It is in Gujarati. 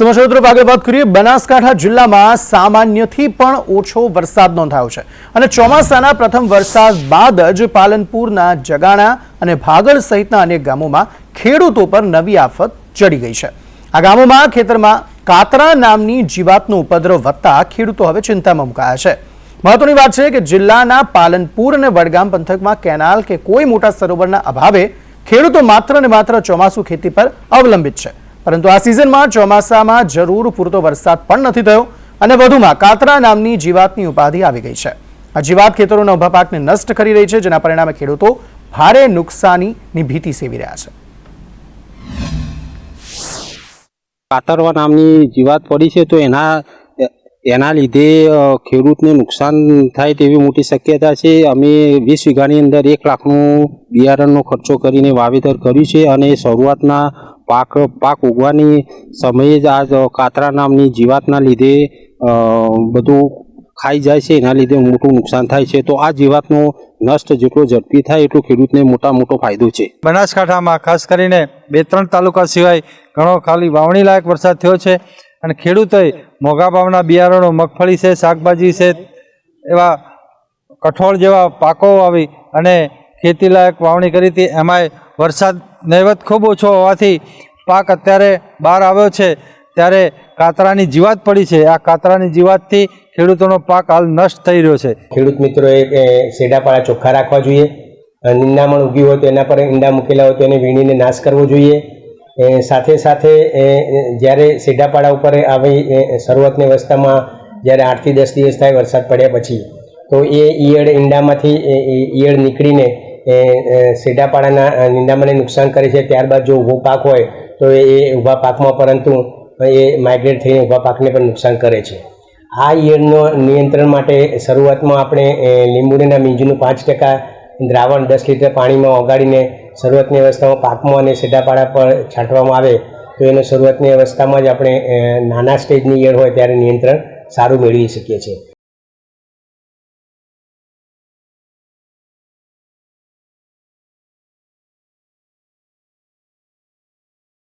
સમાચાર તરફ આગળ વાત કરીએ. બનાસકાંઠા જિલ્લામાં સામાન્યથી પણ ઓછો વરસાદ નોંધાયો છે અને ચોમાસાના પ્રથમ વરસાદ બાદ જ પાલનપુરના જગાણા અને ભાગળ સહિતના અનેક ગામોમાં ખેડૂતો પર નવી આફત ચડી ગઈ છે. આ ગામોમાં ખેતરમાં કાતરા નામની જીવાતનો ઉપદ્રવ વધતા ખેડૂતો હવે ચિંતામાં મુકાયા છે. મહત્વની વાત છે કે જિલ્લાના પાલનપુર અને વડગામ પંથકમાં કેનાલ કે કોઈ મોટા સરોવરના અભાવે ખેડૂતો માત્ર ને માત્ર ચોમાસુ ખેતી પર અવલંબિત છે. પરંતુ આ સિઝનમાં ચોમાસામાં જરૂર પૂરતો વરસાદ પણ નથી થયો અને વધુમાં કાતરા નામની જીવાતની ઉપાધિ આવી ગઈ છે. આ જીવાત ખેતરોના ઊભા પાકને નષ્ટ કરી રહી છે, જેના પરિણામે ખેડૂતો ભારે નુકસાનીની ભીતિ સેવી રહ્યા છે. કાતરવા નામની જીવાત પડી છે, તો એના એના લીધે ખેડૂતને નુકસાન થાય તેવી મોટી શક્યતા છે. અમે વીસ વીઘાની અંદર એક લાખનું બિયારણનો ખર્ચો કરીને વાવેતર કર્યું છે અને શરૂઆતના પાક પાક ઉગવાની સમયે જ આ કાતરા નામની જીવાતના લીધે બધું ખાઈ જાય છે. એના લીધે મોટું નુકસાન થાય છે. તો આ જીવાતનો નષ્ટ જેટલો ઝડપી થાય, એટલો ખેડૂતને મોટા મોટો ફાયદો છે. બનાસકાંઠામાં ખાસ કરીને બે ત્રણ તાલુકા સિવાય ઘણો ખાલી વાવણી લાયક વરસાદ થયો છે અને ખેડૂતોએ મોંઘા ભાવના બિયારણો, મગફળી છે, શાકભાજી છે એવા કઠોળ જેવા પાકો વાવી અને ખેતીલાયક વાવણી કરી હતી. એમાંય વરસાદ નહીવત ખૂબ ઓછો હોવાથી પાક અત્યારે બહાર આવ્યો છે. ત્યારે કાતરાની જીવાત પડી છે. આ કાતરાની જીવાતથી ખેડૂતોનો પાક હાલ નષ્ટ થઈ રહ્યો છે. ખેડૂત મિત્રોએ શેડાપાળા ચોખ્ખા રાખવા જોઈએ. નિંદામણ ઉગ્યું હોય તો એના પર ઈંડા મૂકેલા હોય તો એને વીણીને નાશ કરવો જોઈએ. સાથે સાથે જ્યારે શેડાપાળા ઉપર આવી શરૂઆતની અવસ્થામાં જ્યારે આઠથી દસ દિવસ થાય વરસાદ પડ્યા પછી, તો એ ઈયળ ઈંડામાંથી ઈયળ નીકળીને એ, શેડાપાળાના નિંદામણને નુકસાન કરે છે. ત્યારબાદ જો ઊભો પાક હોય તો એ ઊભા પાકમાં પરંતુ એ માઇગ્રેટ થઈને ઊભા પાકને પણ નુકસાન કરે છે. આ ઈયળનો નિયંત્રણ માટે શરૂઆતમાં આપણે લીંબુડીના મીંજનું પાંચ ટકા દ્રાવણ દસ લીટર પાણીમાં ઓગાળીને શરૂઆતની અવસ્થામાં પાકમાં અને સીધાપાડા પર છાંટવામાં આવે તો એનો શરૂઆતની અવસ્થામાં જ આપણે નાના સ્ટેજની ઈયળ હોય ત્યારે નિયંત્રણ સારું મેળવી શકીએ છીએ.